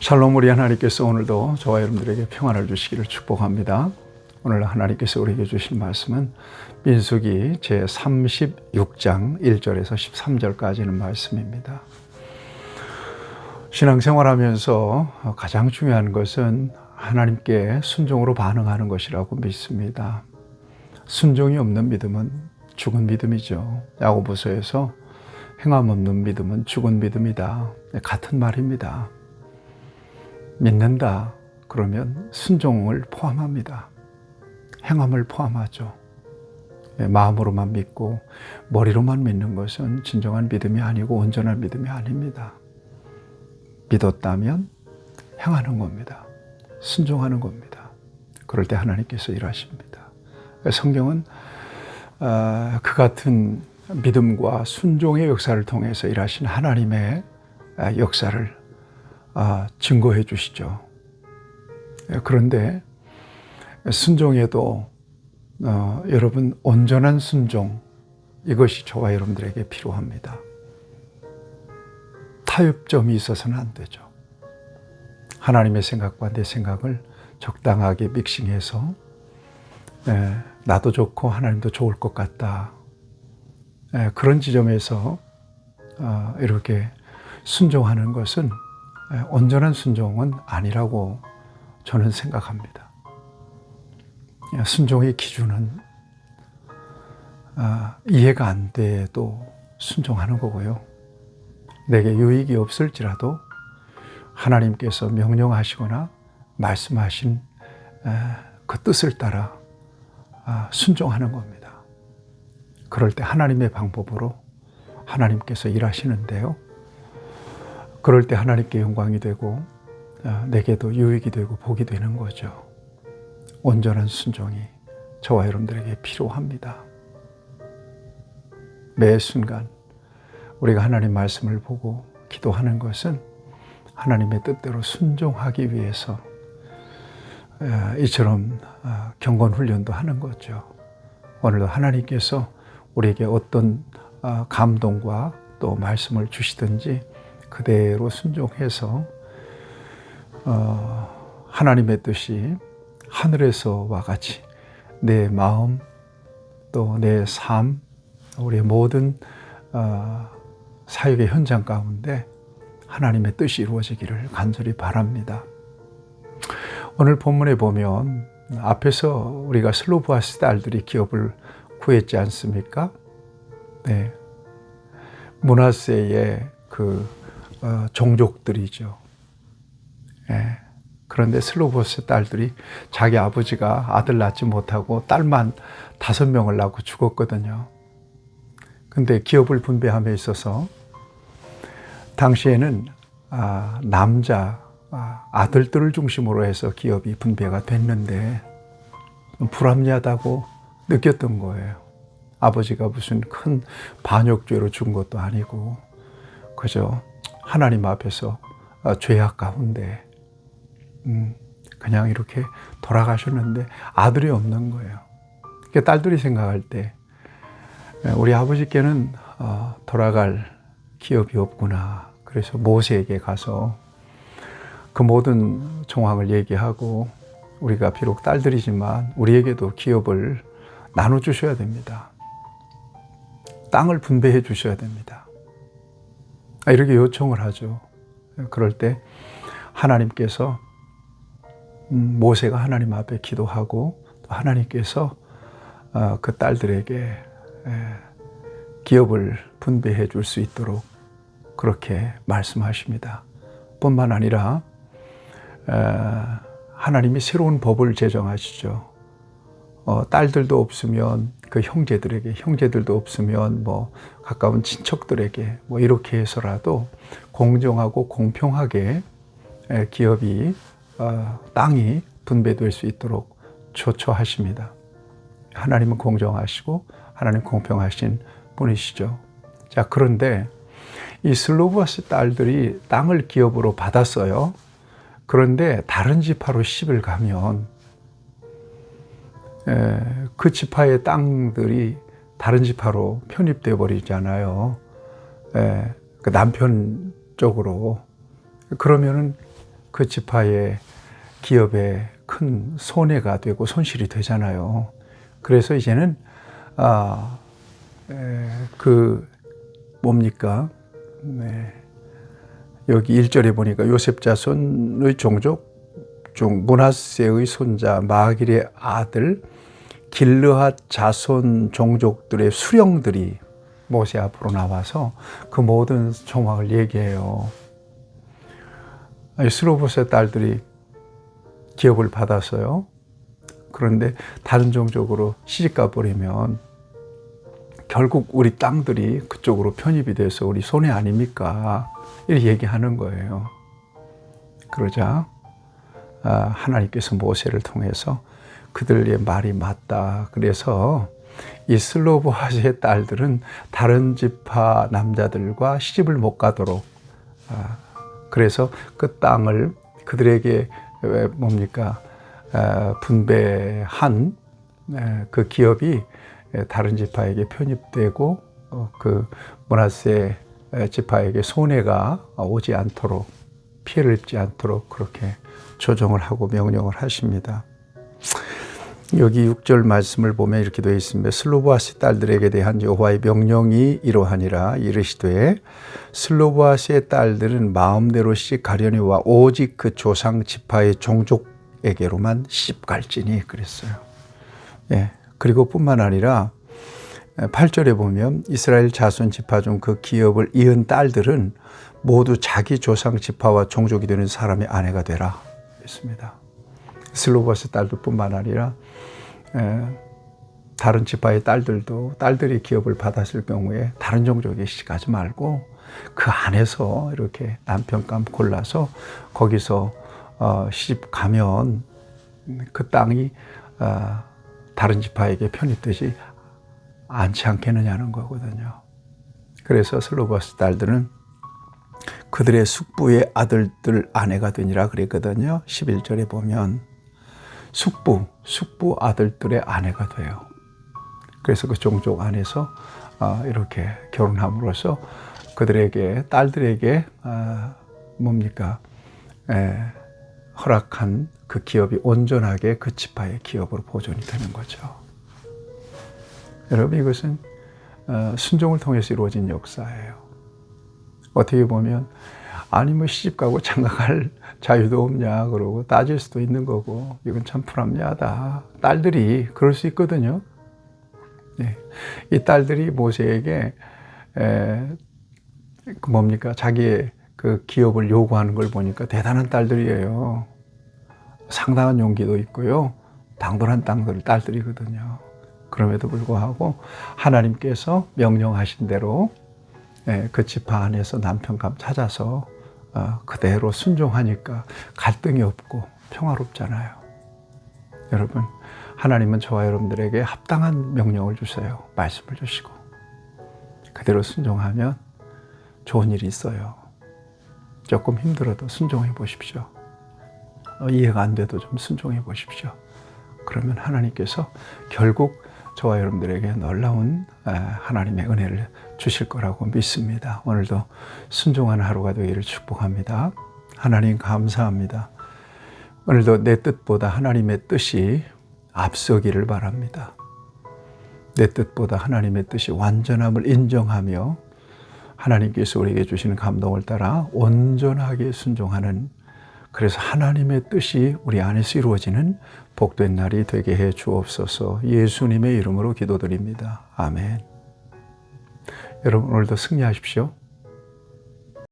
샬롬 우리 하나님께서 오늘도 저와 여러분들에게 평안을 주시기를 축복합니다. 오늘 하나님께서 우리에게 주신 말씀은 민수기 제 36장 1절에서 13절까지는 말씀입니다. 신앙생활하면서 가장 중요한 것은 하나님께 순종으로 반응하는 것이라고 믿습니다. 순종이 없는 믿음은 죽은 믿음이죠. 야고보서에서 행함 없는 믿음은 죽은 믿음이다. 같은 말입니다. 믿는다. 그러면 순종을 포함합니다. 행함을 포함하죠. 예, 마음으로만 믿고 머리로만 믿는 것은 진정한 믿음이 아니고 온전한 믿음이 아닙니다. 믿었다면 행하는 겁니다. 순종하는 겁니다. 그럴 때 하나님께서 일하십니다. 성경은 아, 그 같은 믿음과 순종의 역사를 통해서 일하신 하나님의 아, 역사를 아, 증거해 주시죠. 그런데 순종에도 어, 여러분 온전한 순종 이것이 저와 여러분들에게 필요합니다. 타협점이 있어서는 안 되죠. 하나님의 생각과 내 생각을 적당하게 믹싱해서 에, 나도 좋고 하나님도 좋을 것 같다. 에, 그런 지점에서 어, 이렇게 순종하는 것은 에, 온전한 순종은 아니라고 저는 생각합니다. 순종의 기준은 아, 이해가 안 돼도 순종하는 거고요. 내게 유익이 없을지라도 하나님께서 명령하시거나 말씀하신 그 뜻을 따라 아, 순종하는 겁니다. 그럴 때 하나님의 방법으로 하나님께서 일하시는데요. 그럴 때 하나님께 영광이 되고 아, 내게도 유익이 되고 복이 되는 거죠. 온전한 순종이 저와 여러분들에게 필요합니다. 매 순간 우리가 하나님 말씀을 보고 기도하는 것은 하나님의 뜻대로 순종하기 위해서 이처럼 어, 경건 훈련도 하는 거죠. 오늘도 하나님께서 우리에게 어떤 어, 감동과 또 말씀을 주시든지 그대로 순종해서 어, 하나님의 뜻이 하늘에서와 같이 내 마음 또 내 삶, 우리의 모든 사역의 현장 가운데 하나님의 뜻이 이루어지기를 간절히 바랍니다. 오늘 본문에 보면 앞에서 우리가 슬로브아스 딸들이 기업을 구했지 않습니까? 네. 문하세의 그 어, 종족들이죠. 네. 그런데 슬로보스 딸들이 자기 아버지가 아들 낳지 못하고 딸만 다섯 명을 낳고 죽었거든요. 근데 기업을 분배함에 있어서 당시에는 아, 남자 아, 아들들을 중심으로 해서 기업이 분배가 됐는데 불합리하다고 느꼈던 거예요. 아버지가 무슨 큰 반역죄로 죽은 것도 아니고 그저 하나님 앞에서 아, 죄악 가운데 음, 그냥 이렇게 돌아가셨는데 아들이 없는 거예요. 그러니까 딸들이 생각할 때 우리 아버지께는 어, 돌아갈 기업이 없구나. 그래서 모세에게 가서 그 모든 정황을 얘기하고 우리가 비록 딸들이지만 우리에게도 기업을 나눠 주셔야 됩니다. 땅을 분배해 주셔야 됩니다. 아, 이렇게 요청을 하죠. 그럴 때 하나님께서 음, 모세가 하나님 앞에 기도하고 또 하나님께서 어, 그 딸들에게 기업을 분배해 줄 수 있도록 그렇게 말씀하십니다. 뿐만 아니라 하나님이 새로운 법을 제정하시죠. 어, 딸들도 없으면 그 형제들에게, 형제들도 없으면 뭐 가까운 친척들에게 뭐 이렇게 해서라도 공정하고 공평하게 기업이 어, 땅이 분배될 수 있도록 조처하십니다. 하나님은 공정하시고 하나님 공평하신 분이시죠. 자, 그런데 이 슬로브아스 딸들이 땅을 기업으로 받았어요. 그런데 다른 지파로 시집을 가면 그 지파의 땅들이 다른 지파로 편입돼 버리잖아요. 그 남편 쪽으로 그러면은 그 지파의 기업에 큰 손해가 되고 손실이 되잖아요. 그래서 이제는 아, 에, 그 뭡니까? 네. 여기 일절에 보니까 요셉 자손의 종족 중 문하세의 손자 마길의 아들 길르앗 자손 종족들의 수령들이 모세 앞으로 나와서 그 모든 정황을 얘기해요. 스로보스의 딸들이 기업을 받았어요. 그런데 다른 종족으로 시집가 버리면 결국 우리 땅들이 그쪽으로 편입이 돼서 우리 손해 아닙니까? 이렇게 얘기하는 거예요. 그러자 아, 하나님께서 모세를 통해서 그들의 말이 맞다. 그래서 이 슬로브하시의 딸들은 다른 지파 남자들과 시집을 못 가도록 아, 그래서 그 땅을 그들에게 왜 뭡니까 아, 분배한 에, 그 기업이 에, 다른 지파에게 편입되고 어, 그 문하세 에, 지파에게 손해가 오지 않도록 피해를 입지 않도록 그렇게 조정을 하고 명령을 하십니다. 여기 6절 말씀을 보면 이렇게 되어 있습니다. 슬로보아스 딸들에게 대한 여호와의 명령이 이러하니라 이르시되 슬로보아스의 딸들은 마음대로 시집 가려니와 오직 그 조상 지파의 종족에게로만 시집 갈지니 그랬어요. 예. 그리고 뿐만 아니라 8절에 보면 이스라엘 자손 지파 중 그 기업을 이은 딸들은 모두 자기 조상 지파와 종족이 되는 사람의 아내가 되라 했습니다. 슬로바스 딸들뿐만 아니라 에, 다른 지파의 딸들도 딸들이 기업을 받았을 경우에 다른 종족에 시집가지 말고 그 안에서 이렇게 남편감 골라서 거기서 어, 시집 가면 그 땅이 어, 다른 지파에게 편입되지 않지 않겠느냐는 거거든요. 그래서 슬로바스 딸들은 그들의 숙부의 아들들 아내가 되니라 그랬거든요. 11절에 보면 숙부, 숙부 아들들의 아내가 돼요. 그래서 그 종족 안에서 아, 이렇게 결혼함으로써 그들에게 딸들에게 아, 뭡니까 에, 허락한 그 기업이 온전하게 그 지파의 기업으로 보존이 되는 거죠. 여러분 이것은 어, 순종을 통해서 이루어진 역사예요. 어떻게 보면 아니 뭐 시집 가고 장가 갈 자유도 없냐 그러고 따질 수도 있는 거고 이건 참 불합리하다. 딸들이 그럴 수 있거든요. 네. 이 딸들이 모세에게 에, 그 뭡니까 자기의 그 기업을 요구하는 걸 보니까 대단한 딸들이에요. 상당한 용기도 있고요. 당돌한 딸들이거든요. 그럼에도 불구하고 하나님께서 명령하신 대로 예, 그 지파 안에서 남편감 찾아서 어, 그대로 순종하니까 갈등이 없고 평화롭잖아요. 여러분, 하나님은 저와 여러분들에게 합당한 명령을 주세요. 말씀을 주시고. 그대로 순종하면 좋은 일이 있어요. 조금 힘들어도 순종해 보십시오. 어, 이해가 안 돼도 좀 순종해 보십시오. 그러면 하나님께서 결국 저와 여러분들에게 놀라운 아, 하나님의 은혜를 주실 거라고 믿습니다. 오늘도 순종하는 하루가 되기를 축복합니다. 하나님 감사합니다. 오늘도 내 뜻보다 하나님의 뜻이 앞서기를 바랍니다. 내 뜻보다 하나님의 뜻이 완전함을 인정하며 하나님께서 우리에게 주시는 감동을 따라 온전하게 순종하는 그래서 하나님의 뜻이 우리 안에서 이루어지는 복된 날이 되게 해 주옵소서 예수님의 이름으로 기도드립니다. 아멘. 여러분 오늘도 승리하십시오.